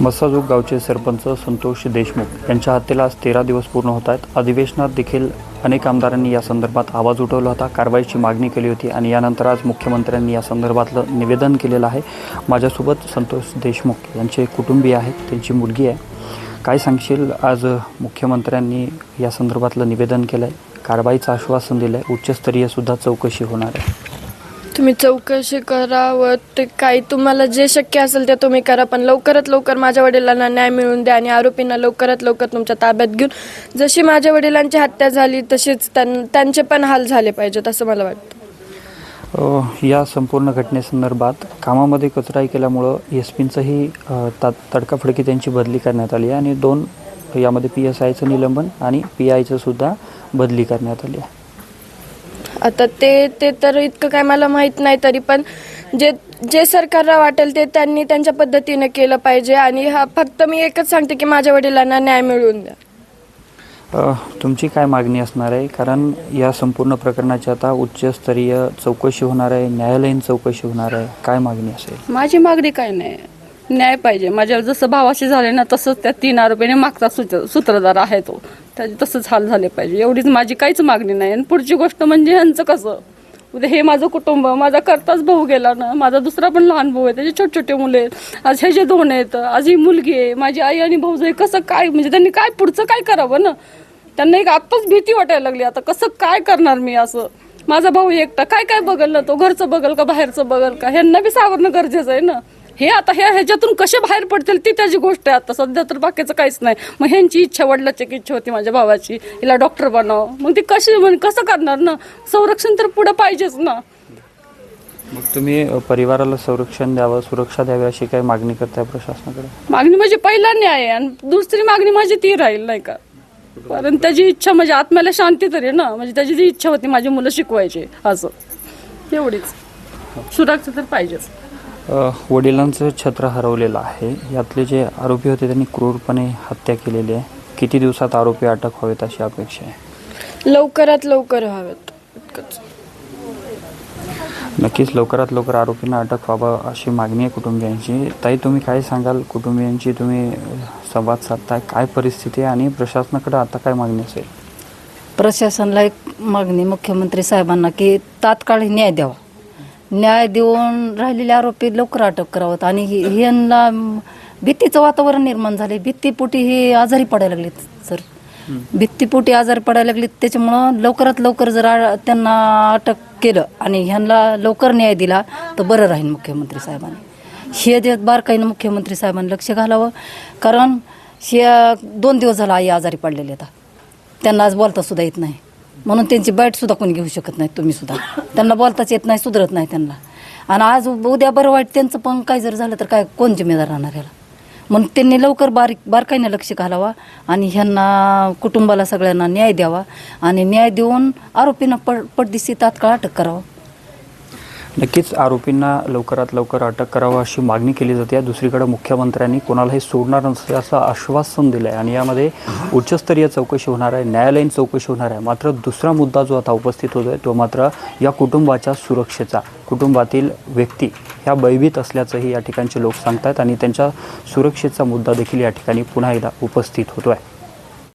मस्साजोग गावचे सरपंच संतोष देशमुख यांच्या हत्येला आज तेरा दिवस पूर्ण होत आहेत अधिवेशनात देखील अनेक आमदारांनी या संदर्भात आवाज उठवला होता. कारवाईची मागणी केली होती आणि यानंतर आज मुख्यमंत्र्यांनी या संदर्भातलं निवेदन केलेलं आहे. माझ्यासोबत संतोष देशमुख यांचे कुटुंबीय आहेत. त्यांची मुलगी आहे. काय सांगशील? आज मुख्यमंत्र्यांनी या संदर्भातलं निवेदन केलं आहे कारवाईचं आश्वासन दिलं आहे उच्चस्तरीयसुद्धा चौकशी होणार आहे. तुम्ही चौकशी करा व ते काही तुम्हाला जे शक्य असेल ते तुम्ही करा. पण लवकरात लवकर माझ्या वडिलांना न्याय मिळवून द्या आणि आरोपींना लवकरात लवकर तुमच्या ताब्यात घेऊन जशी माझ्या वडिलांची हत्या झाली तशीच त्यां त्यांचे पण हाल झाले पाहिजेत असं मला वाटतं. या संपूर्ण घटनेसंदर्भात कामामध्ये कचराई केल्यामुळं एस पींचंही ता तडकाफडकी त्यांची बदली करण्यात आली आहे आणि दोन यामध्ये पी एस आयचं निलंबन आणि पी आयचं सुद्धा बदली करण्यात आली आहे. आता ते ते तर इतकं काय मला माहीत नाही तरी पण जे जे सरकारला वाटेल ते त्यांनी त्यांच्या पद्धतीने केलं पाहिजे आणि हा फक्त मी एकच सांगते की माझ्या वडिलांना न्याय मिळवून द्या. अ, तुमची काय मागणी असणार आहे? कारण या संपूर्ण प्रकरणाची आता उच्चस्तरीय चौकशी होणार आहे न्यायालयीन चौकशी होणार आहे. काय मागणी असेल? माझी मागणी काय नाही. न्याय पाहिजे. माझ्या जसं भावाशी झाले ना तसंच त्या तीन आरोपीने मागचा सूत्र सूत्रधार आहे तो. त्याचे तसंच हाल झाले पाहिजे. एवढीच माझी काहीच मागणी नाही. आणि पुढची गोष्ट म्हणजे ह्यांचं कसं? उद्या हे माझं कुटुंब माझा करताच भाऊ गेला ना माझा दुसरा पण लहान भाऊ आहे त्याचे छोटे छोटे मुले आहेत आज हे जे दोन आहेत आज ही मुलगी आहे माझी आई आणि भाऊ आहे कसं काय म्हणजे त्यांनी काय पुढचं काय करावं ना? त्यांना एक आत्ताच भीती वाटायला लागली. आता कसं काय करणार मी असं? माझा भाऊ एकटा काय काय बघल ना तो? घरचं बघल का बाहेरचं बघल का? ह्यांना बी सावरणं गरजेचं आहे ना. हे आता ह्या ह्याच्यातून कसे बाहेर पडतील ती त्याची गोष्ट आहे आता. सध्या तर बाकीचं काहीच नाही. मग ह्यांची इच्छा वडिलाची एक इच्छा होती माझ्या भावाची. हिला डॉक्टर बनव. मग ती कशी म्हणजे कसं करणार ना? संरक्षण तर पुढे पाहिजेच ना. मग तुम्ही परिवाराला संरक्षण द्यावं सुरक्षा द्यावी अशी काय मागणी करताय प्रशासनाकडे? मागणी म्हणजे पहिला न्याय आहे आणि दुसरी मागणी माझी ती राहील नाही का? कारण त्याची इच्छा म्हणजे आत्म्याला शांती तरी ना? म्हणजे त्याची जी इच्छा होती माझी मुलं शिकवायची. असं. एवढीच. सुरक्षा तर पाहिजेच. वडिलांचं छत्र हरवलेलं आहे. यातले जे आरोपी होते त्यांनी क्रूरपणे हत्या केलेली आहे. किती दिवसात आरोपी अटक व्हावेत अशी अपेक्षा आहे? लवकरात लवकर व्हावेत. इतकंच. नक्कीच लवकरात लवकर आरोपींना अटक व्हावं अशी मागणी आहे कुटुंबियांची. ताई तुम्ही काय सांगाल? कुटुंबियांची तुम्ही संवाद साधताय. काय परिस्थिती आहे आणि प्रशासनाकडे आता काय मागणी असेल? प्रशासनाला एक मागणी मुख्यमंत्री साहेबांना की तात्काळ न्याय द्यावा. न्याय देऊन राहिलेले आरोपी लवकर अटक करावं. आणि यांना भीतीचं वातावरण निर्माण झाले भीतीपोटी हे आजारी पडायला लागलेत सर. भीतीपोटी आजारी पडायला लागलेत. त्याच्यामुळं लवकरात लवकर जर त्यांना अटक केलं आणि ह्यांना लवकर न्याय दिला तर बरं राहील मुख्यमंत्री साहेबांनी. हे जे बारकाईनं मुख्यमंत्री साहेबांनी लक्ष घालावं. कारण हे दोन दिवस झाला आई आजारी पडलेले आता. त्यांना आज बोलता सुद्धा येत नाही. म्हणून त्यांची बाईट सुद्धा कोणी घेऊ शकत नाही तुम्ही सुद्धा. त्यांना बोलताच येत नाही सुधरत नाही त्यांना. आणि आज उद्या बरं वाईट त्यांचं पण काय जर झालं तर काय कोण जिम्मेदार राहणार याला? म्हणून त्यांनी लवकर बारीक बारकाईने लक्ष घालावा आणि ह्यांना कुटुंबाला सगळ्यांना न्याय द्यावा. आणि न्याय देऊन आरोपींना पड पडदिशी तात्काळ अटक करावं. नक्कीच आरोपींना लवकरात लवकर अटक करावं अशी मागणी केली जाते. दुसरीकडे मुख्यमंत्र्यांनी कोणालाही सोडणार नसल्याचं आश्वासन दिलं आहे आणि यामध्ये उच्चस्तरीय चौकशी होणार आहे न्यायालयीन चौकशी होणार आहे. मात्र दुसरा मुद्दा जो आता उपस्थित होतो आहे तो मात्र या कुटुंबाच्या सुरक्षेचा. कुटुंबातील व्यक्ती ह्या भयभीत असल्याचंही या ठिकाणचे लोक सांगत आहेत आणि त्यांच्या सुरक्षेचा मुद्दा देखील या ठिकाणी पुन्हा एकदा उपस्थित होतो आहे